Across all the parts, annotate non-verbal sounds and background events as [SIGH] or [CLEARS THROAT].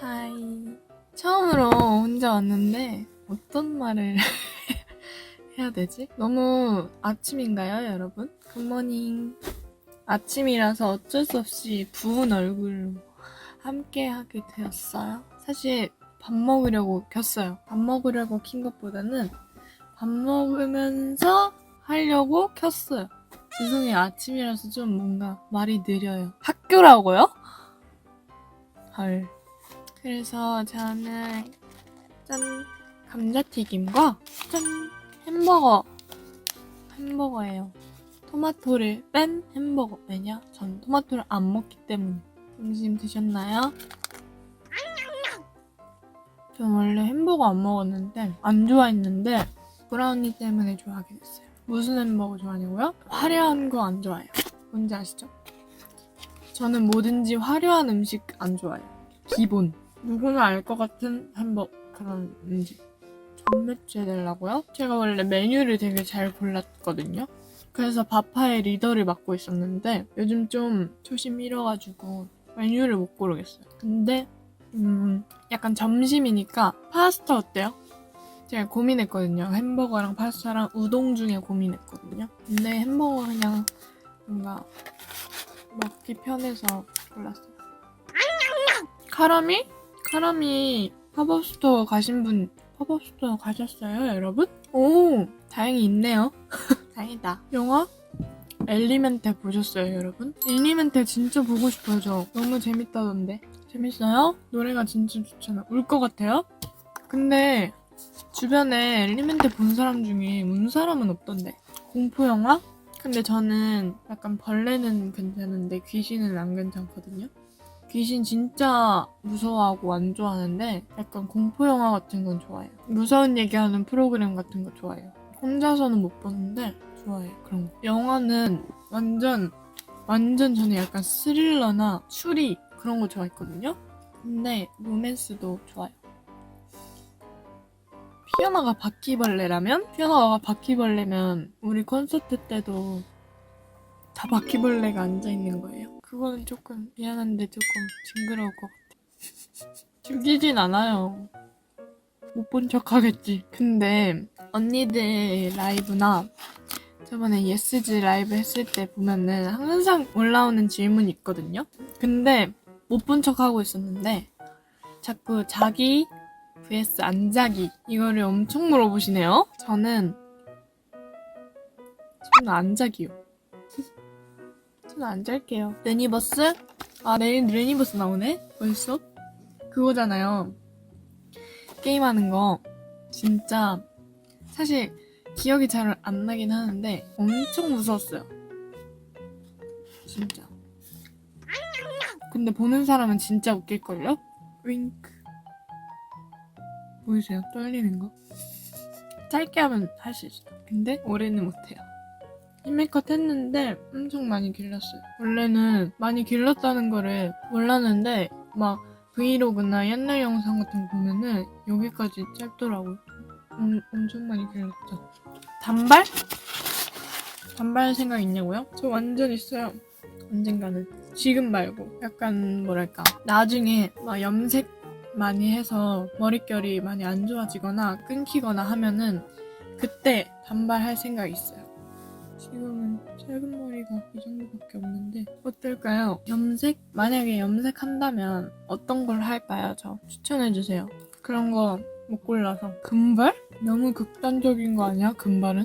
하이. 처음으로 혼자 왔는데 어떤 말을 [LAUGHS] 해야 되지? 너무 아침인가요, 여러분? 굿모닝. 아침이라서 어쩔 수 없이 부은 얼굴로 함께 하게 되었어요. 사실 밥 먹으려고 켰어요. 밥 먹으려고 킨 것보다는 밥 먹으면서 하려고 켰어요. 죄송해요. 아침이라서 좀 뭔가 말이 느려요. 학교라고요? 헐. 그래서 저는 짠 감자튀김과 짠 햄버거 햄버거예요. 토마토를 뺀 햄버거 왜냐? 전 토마토를 안 먹기 때문에 점심 드셨나요? 전 원래 햄버거 안 먹었는데 안 좋아했는데 브라우니 때문에 좋아하게 됐어요. 무슨 햄버거 좋아하냐고요? 화려한 거 안 좋아해요. 뭔지 아시죠? 저는 뭐든지 화려한 음식 안 좋아해요. 기본. 누구나 알 것 같은 햄버거 그런 음식. 전매치 해달라고요? 제가 원래 메뉴를 되게 잘 골랐거든요. 그래서 바파의 리더를 맡고 있었는데 요즘 좀 초심 잃어가지고 메뉴를 못 고르겠어요. 근데 음 약간 점심이니까 파스타 어때요? 제가 고민했거든요. 햄버거랑 파스타랑 우동 중에 고민했거든요. 근데 햄버거 그냥 뭔가 먹기 편해서 골랐어요. 카라미? 카라미 팝업 스토어 가신 분 팝업 스토어 가셨어요, 여러분? 오, 다행히 있네요. [LAUGHS] 다행이다. 영화? 엘리멘테 보셨어요, 여러분? 엘리멘테 진짜 보고 싶어요, 저. 너무 재밌다던데. 재밌어요? 노래가 진짜 좋잖아. 울 것 같아요? 근데 주변에 엘리멘테 본 사람 중에 운 사람은 없던데. 공포 영화? 근데 저는 약간 벌레는 괜찮은데 귀신은 안 괜찮거든요. 귀신 진짜 무서워하고 안 좋아하는데 약간 공포 영화 같은 건 좋아해요. 무서운 얘기하는 프로그램 같은 거 좋아해요. 혼자서는 못 보는데 좋아해요. 그런 거. 영화는 완전 완전 저는 약간 스릴러나 추리 그런 거 좋아했거든요. 근데 로맨스도 좋아요. 피아노가 바퀴벌레라면? 피아노가 바퀴벌레면 우리 콘서트 때도 다 바퀴벌레가 앉아 있는 거예요. 그거는 조금 미안한데 조금 징그러울 것 같아. [LAUGHS] 죽이진 않아요. 못 본 척 하겠지. 근데 언니들 라이브나 저번에 예스즈 라이브 했을 때 보면은 항상 올라오는 질문이 있거든요. 근데 못 본 척 하고 있었는데 자꾸 자기 vs 안 자기 이거를 엄청 물어보시네요. 저는 저는 안 자기요. 저는 안 잘게요. 레니버스? 아 내일 레니버스 나오네? 벌써? 그거잖아요. 게임하는 거 진짜 사실 기억이 잘 안 나긴 하는데 엄청 무서웠어요. 진짜. 근데 보는 사람은 진짜 웃길걸요? 윙크. 보이세요? 떨리는 거? 짧게 하면 할 수 있어요. 근데 오래는 못해요. 힘메이컷 했는데 엄청 많이 길렀어요. 원래는 많이 길렀다는 거를 몰랐는데 막 브이로그나 옛날 영상 같은 거 보면은 여기까지 짧더라고요. 음, 엄청 많이 길렀죠. 단발? 단발 생각 있냐고요? 저 완전 있어요. 언젠가는. 지금 말고. 약간 뭐랄까. 나중에 막 염색 많이 해서 머릿결이 많이 안 좋아지거나 끊기거나 하면은 그때 단발할 생각 있어요. 지금은 짧은 머리가 이 정도밖에 없는데 어떨까요? 염색? 만약에 염색한다면 어떤 걸 할까요? 저 추천해주세요. 그런 거 못 골라서 금발? 너무 극단적인 거 아니야? 금발은?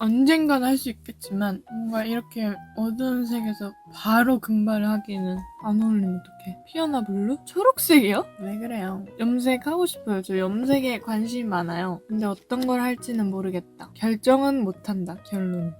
언젠간 할 수 있겠지만 뭔가 이렇게 어두운 색에서 바로 금발을 하기는 안 어울리면 어떡해 피어나 블루? 초록색이요? 왜 그래요? 염색 하고 싶어요 저 염색에 관심이 많아요 근데 어떤 걸 할지는 모르겠다 결정은 못한다 결론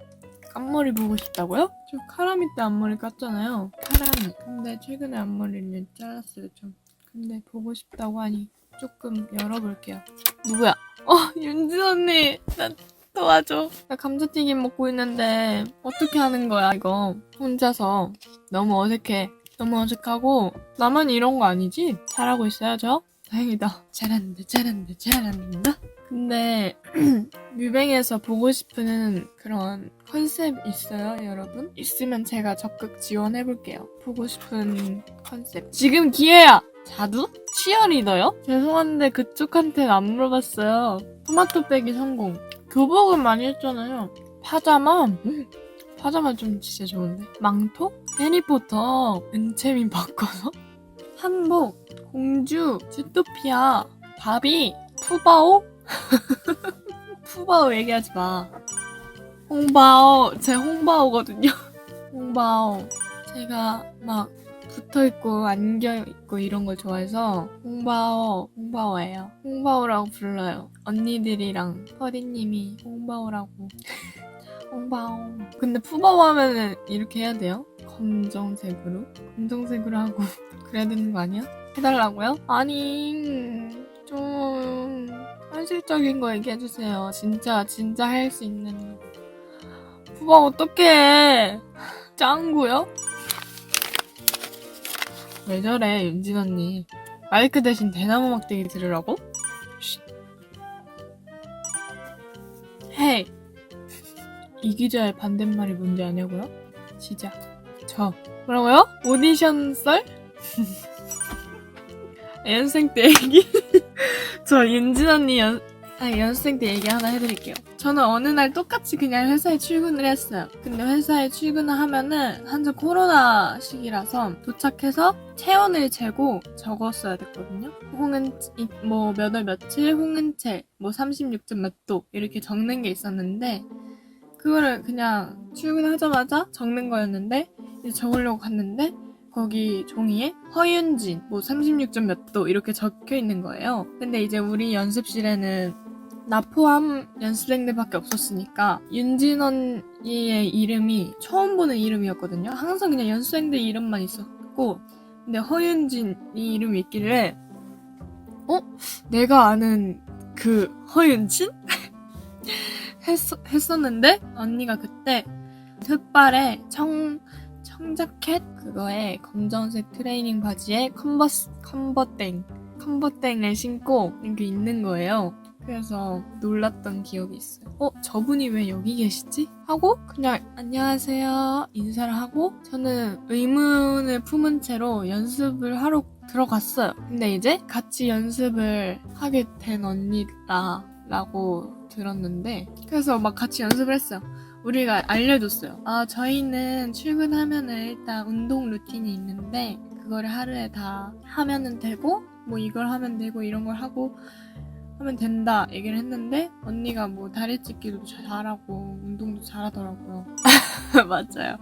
앞머리 보고 싶다고요? 저 카라미 때 앞머리 깠잖아요 카라미 근데 최근에 앞머리를 잘랐어요 좀 근데 보고 싶다고 하니 조금 열어볼게요 누구야? 어 윤지 언니 나 도와줘. 나 감자튀김 먹고 있는데 어떻게 하는 거야 이거 혼자서 너무 어색해. 너무 어색하고 나만 이런 거 아니지? 잘하고 있어요 저? 다행이다. 잘한다 잘한다 잘한다. 근데 [CLEARS THROAT] 뮤뱅에서 보고 싶은 그런 컨셉 있어요 여러분? 있으면 제가 적극 지원해볼게요. 보고 싶은 컨셉. 지금 기회야! 자두? 치어리더요? 죄송한데 그쪽한테는 안 물어봤어요. 토마토 빼기 성공. 교복은 많이 했잖아요. 파자마? 음, 파자마 좀 진짜 좋은데. 망토? 해리포터. 은채민 바꿔서? [LAUGHS] 한복. 공주. 주토피아. 바비. 푸바오? [LAUGHS] 푸바오 얘기하지 마. 홍바오. 제 홍바오거든요. [LAUGHS] 홍바오. 제가 막 붙어 있고 안겨 있고 이런 걸 좋아해서 홍바오 홍바오예요. 홍바오라고 불러요. 언니들이랑 퍼디님이 홍바오라고. [LAUGHS] 홍바오. 근데 푸바오 하면은 이렇게 해야 돼요? 검정색으로? 검정색으로 하고 [LAUGHS] 그래야 되는 거 아니야? 해달라고요? 아니 좀 현실적인 거 얘기해주세요. 진짜 진짜 할 수 있는 거. 푸바오 어떡해? [LAUGHS] 짱구요? 왜 저래, 윤진 언니. 마이크 대신 대나무 막대기 들으라고? 쉿. 헤이. 이 기자의 반대말이 뭔지 아냐고요? 시작. 저. 뭐라고요? 오디션 썰? [LAUGHS] 연생 때 얘기? [LAUGHS] 저 윤진 언니 연, 아, 연습생 때 얘기 하나 해드릴게요. 저는 어느 날 똑같이 그냥 회사에 출근을 했어요. 근데 회사에 출근을 하면은 한창 코로나 시기라서 도착해서 체온을 재고 적었어야 됐거든요. 홍은 뭐 몇 월 며칠 홍은체 뭐 36점 몇 도 이렇게 적는 게 있었는데 그거를 그냥 출근하자마자 적는 거였는데 이제 적으려고 갔는데 거기 종이에 허윤진 뭐 36점 몇 도 이렇게 적혀 있는 거예요. 근데 이제 우리 연습실에는 나 포함 연습생들밖에 없었으니까 윤진 언니의 이름이 처음 보는 이름이었거든요. 항상 그냥 연습생들 이름만 있었고 근데 허윤진 이 이름이 있길래 어? 내가 아는 그 허윤진? [LAUGHS] 했, 했었는데 언니가 그때 흑발에 청 청자켓 그거에 검정색 트레이닝 바지에 컨버스 컨버땡 컨버땡을 신고 이렇게 있는 거예요. 그래서 놀랐던 기억이 있어요. 어, 저분이 왜 여기 계시지? 하고 그냥 안녕하세요 인사를 하고 저는 의문을 품은 채로 연습을 하러 들어갔어요. 근데 이제 같이 연습을 하게 된 언니다라고 들었는데 그래서 막 같이 연습을 했어요. 우리가 알려줬어요. 아, 저희는 출근하면은 일단 운동 루틴이 있는데, 그거를 하루에 다 하면은 되고, 뭐 이걸 하면 되고, 이런 걸 하고 하면 된다 얘기를 했는데, 언니가 뭐 다리 찢기도 잘하고, 운동도 잘하더라고요. [LAUGHS] 맞아요.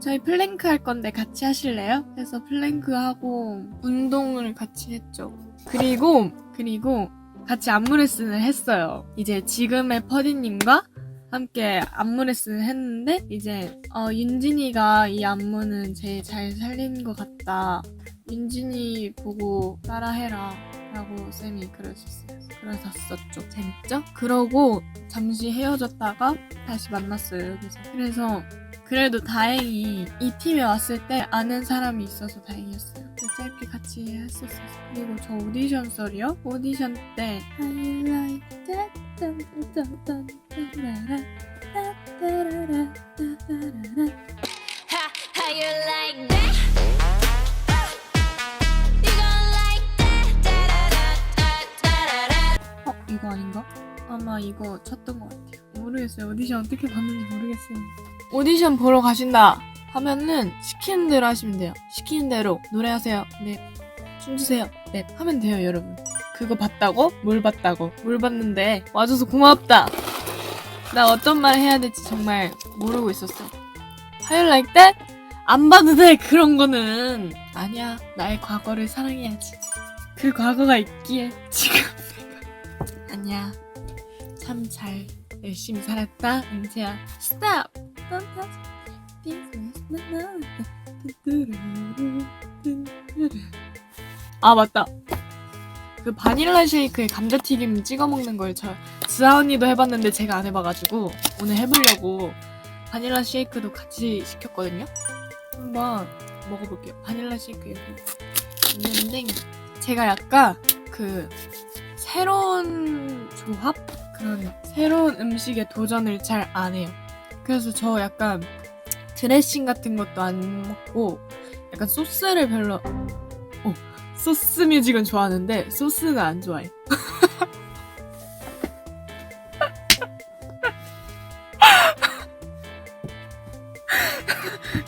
저희 플랭크 할 건데 같이 하실래요? 그래서 플랭크 하고, 운동을 같이 했죠. 그리고, 그리고, 같이 안무 레슨을 했어요. 이제 지금의 퍼디님과 함께 안무 레슨을 했는데 이제 어, 윤진이가 이 안무는 제일 잘 살린 것 같다. 윤진이 보고 따라해라 라고 쌤이 그러셨어요. 그러셨었죠. 재밌죠? 그러고 잠시 헤어졌다가 다시 만났어요. 여기서. 그래서 그래도 다행히 이 팀에 왔을 때 아는 사람이 있어서 다행이었어요. 짧게 같이 했었어요. 그리고 저 오디션 썰이요? 오디션 때 I like that 딴, 딴, 딴, 따 이거 아닌가? 아마 이거 쳤던 것 같아요. 모르겠어요. 오디션 어떻게 봤는지 모르겠어요. 오디션 보러 가신다 하면은 시키는 대로 하시면 돼요. 시키는 대로 노래하세요. 네. 춤추세요. 네. 하면 돼요, 여러분. 그거 봤다고? 뭘 봤다고? 뭘 봤는데 와줘서 고맙다. 나 어떤 말 해야 될지 정말 모르고 있었어. Like that? 안 봐도 돼 그런 거는 아니야 나의 과거를 사랑해야지 그 과거가 있기에 지금 아니야 참잘 열심히 살았다 은채야 스탑. 아 맞다 그 바닐라 쉐이크에 감자튀김 찍어 먹는 걸 저 지아 언니도 해봤는데 제가 안 해봐가지고 오늘 해보려고 바닐라 쉐이크도 같이 시켰거든요. 한번 먹어볼게요. 바닐라 쉐이크 여기 있는데 제가 약간 그 새로운 조합 그런 새로운 음식에 도전을 잘 안 해요. 그래서 저 약간 드레싱 같은 것도 안 먹고 약간 소스를 별로 어 소스 뮤직은 좋아하는데 소스는 안 좋아해. [LAUGHS]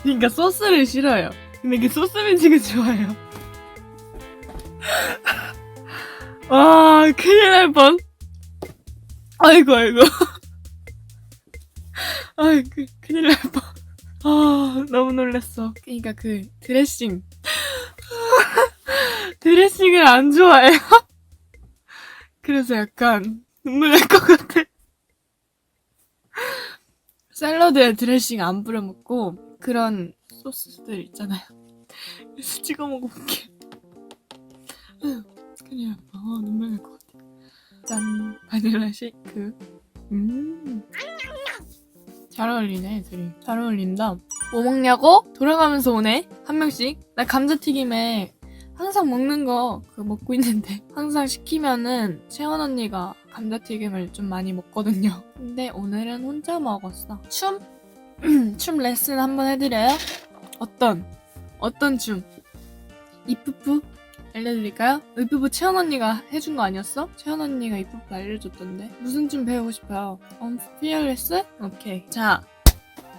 그러니까 소스를 싫어요. 근데 그 소스 뮤직은 좋아해요. [LAUGHS] 와, 큰일 날 뻔. 아이고, 아이고. [LAUGHS] 아이고, 그, 큰일 날 뻔. 아, 너무 놀랐어. 그니까 그, 드레싱. [LAUGHS] 드레싱을 안 좋아해요. [LAUGHS] 그래서 약간, 눈물 날 것 같아. 샐러드에 드레싱 안 뿌려 먹고, 그런 소스들 있잖아요. 그래서 찍어 먹어볼게. 아 바닐라 쉐이크. 음. 잘 어울리네, 둘이. 잘 어울린다. 뭐 먹냐고? 돌아가면서 오네? 한 명씩? 나 감자튀김에 항상 먹는 거 그거 먹고 있는데 [LAUGHS] 항상 시키면은 채원 언니가 감자튀김을 좀 많이 먹거든요. 근데 오늘은 혼자 먹었어. 춤? [CLEARS THROAT] 춤 레슨 한번 해드려요? 어떤? 어떤 춤? 이쁘프? 알려드릴까요? 이쁘프 채원 언니가 해준 거 아니었어? 채원 언니가 이쁘프 알려줬던데 무슨 춤 배우고 싶어요? 음, 피어레스? 오케이 자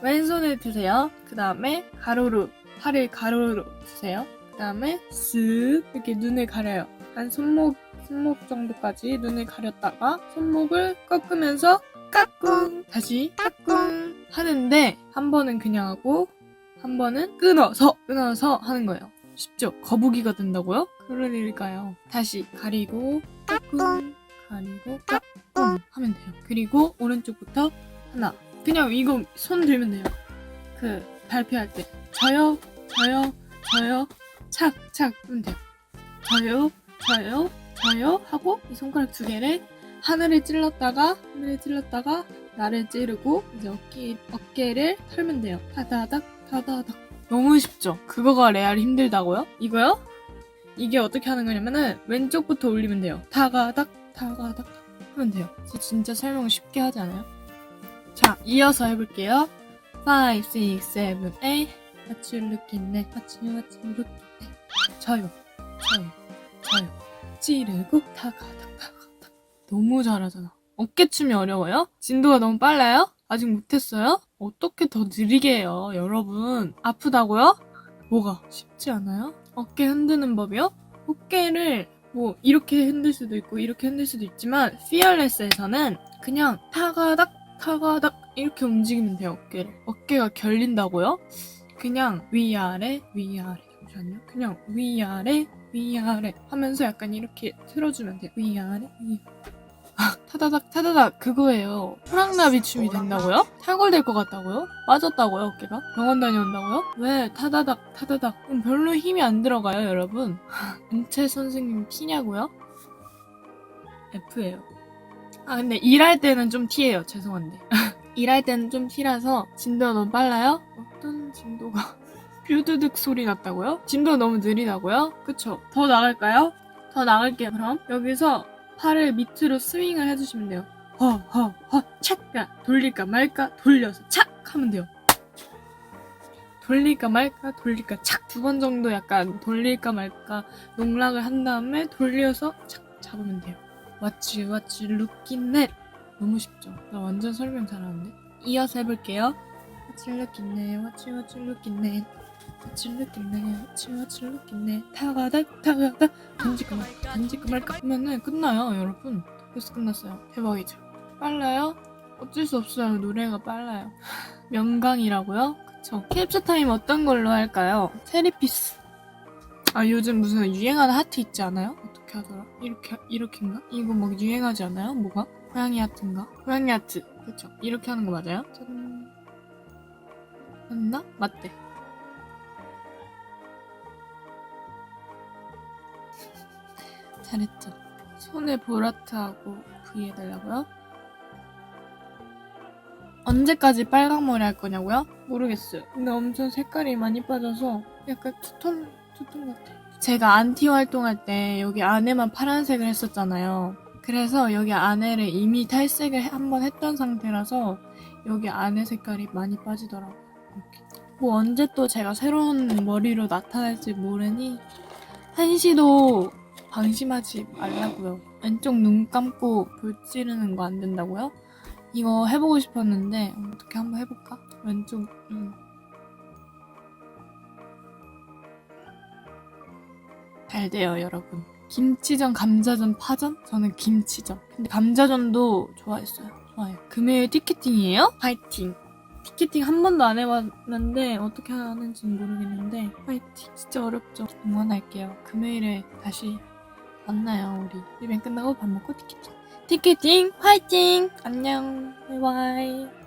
왼손을 드세요 그 다음에 가로로 팔을 가로로 드세요 그 다음에 쓱 이렇게 눈을 가려요 한 손목 손목 정도까지 눈을 가렸다가 손목을 꺾으면서 까꿍 다시 까꿍 하는데 한 번은 그냥 하고 한 번은 끊어서 끊어서 하는 거예요 쉽죠? 거북이가 된다고요? 그럴 일일까요? 다시 가리고 까꿍 가리고 까꿍 하면 돼요. 그리고 오른쪽부터 하나 그냥 이거 손 들면 돼요. 그 발표할 때 저요 저요 저요 착착 하면 돼요. 저요 저요 저요 하고 이 손가락 두 개를 하늘을 찔렀다가 하늘을 찔렀다가 나를 찌르고 이제 어깨 어깨를 털면 돼요. 타다닥 타다닥 너무 쉽죠? 그거가 레알이 힘들다고요? 이거요? 이게 어떻게 하는 거냐면은 왼쪽부터 올리면 돼요. 타가닥 타가닥 하면 돼요. 저 진짜 설명 쉽게 하지 않아요? 자, 이어서 해볼게요. 5, 6, 7, 8 What you looking at? What you, what you looking at? 저요, 저요, 저요. 찌르고 타가닥 타가닥 너무 잘하잖아. 어깨춤이 어려워요? 진도가 너무 빨라요? 아직 못했어요? 어떻게 더 느리게 해요, 여러분? 아프다고요? 뭐가? 쉽지 않아요? 어깨 흔드는 법이요? 어깨를 뭐 이렇게 흔들 수도 있고 이렇게 흔들 수도 있지만 피어레스에서는 그냥 타가닥 타가닥 이렇게 움직이면 돼요 어깨를 어깨가 결린다고요? 그냥 위아래 위아래 잠시만요 그냥 위아래 위아래 하면서 약간 이렇게 틀어주면 돼요 위아래 위 아, 타다닥 타다닥 그거예요 호랑나비 춤이 된다고요? 탈골될 것 같다고요? 빠졌다고요 어깨가? 병원 다녀온다고요? 왜 타다닥 타다닥 그럼 별로 힘이 안 들어가요 여러분 [LAUGHS] 은채 선생님 T냐고요? F예요 아 근데 일할 때는 좀 T예요 죄송한데 [LAUGHS] 일할 때는 좀 T라서 진도가 너무 빨라요? 어떤 진도가 [LAUGHS] 뾰드득 소리 났다고요? 진도가 너무 느리다고요? 그쵸 더 나갈까요? 더 나갈게요 그럼 여기서 팔을 밑으로 스윙을 해주시면 돼요. 허, 허, 허, 착! 그냥 돌릴까 말까 돌려서 착! 하면 돼요. 돌릴까 말까 돌릴까 착! 두 번 정도 약간 돌릴까 말까 농락을 한 다음에 돌려서 착! 잡으면 돼요. What you looking at? 너무 쉽죠? 나 완전 설명 잘하는데? 이어서 해볼게요. You looking at? What you, what you you, what you looking at? 타가닥, 타가닥 던질까 말까 던질까 말까 하면은 끝나요 여러분 벌써 끝났어요 대박이죠 빨라요? 어쩔 수 없어요 노래가 빨라요 [LAUGHS] 명강이라고요? 그쵸 캡처 타임 어떤 걸로 할까요? 세리피스 아 요즘 무슨 유행하는 하트 있지 않아요? 어떻게 하더라? 이렇게 이렇게인가? 이거 뭐 유행하지 않아요? 뭐가? 고양이 하트인가? 고양이 하트 그쵸 이렇게 하는 거 맞아요? 짠 맞나? 맞대 잘했죠. 손을 보라트하고 V 해달라고요? 언제까지 빨강 머리 할 거냐고요? 모르겠어요. 근데 엄청 색깔이 많이 빠져서 약간 투톤, 투톤 같아. 제가 안티 활동할 때 여기 안에만 파란색을 했었잖아요. 그래서 여기 안에를 이미 탈색을 한번 했던 상태라서 여기 안에 색깔이 많이 빠지더라고요. 뭐 언제 또 제가 새로운 머리로 나타날지 모르니 한시도 방심하지 말라고요. 왼쪽 눈 감고 불 찌르는 거 안 된다고요? 이거 해보고 싶었는데 어떻게 한번 해볼까? 왼쪽 눈. 잘 돼요, 여러분. 김치전, 감자전, 파전? 저는 김치전. 근데 감자전도 좋아했어요. 좋아요. 금요일 티켓팅이에요? 파이팅. 티켓팅 한 번도 안 해봤는데 어떻게 하는지 모르겠는데 파이팅. 진짜 어렵죠. 응원할게요. 금요일에 다시 만나요, 우리. 이벤 끝나고 밥 먹고 티켓팅. 티켓팅 파이팅! 안녕. 바이바이.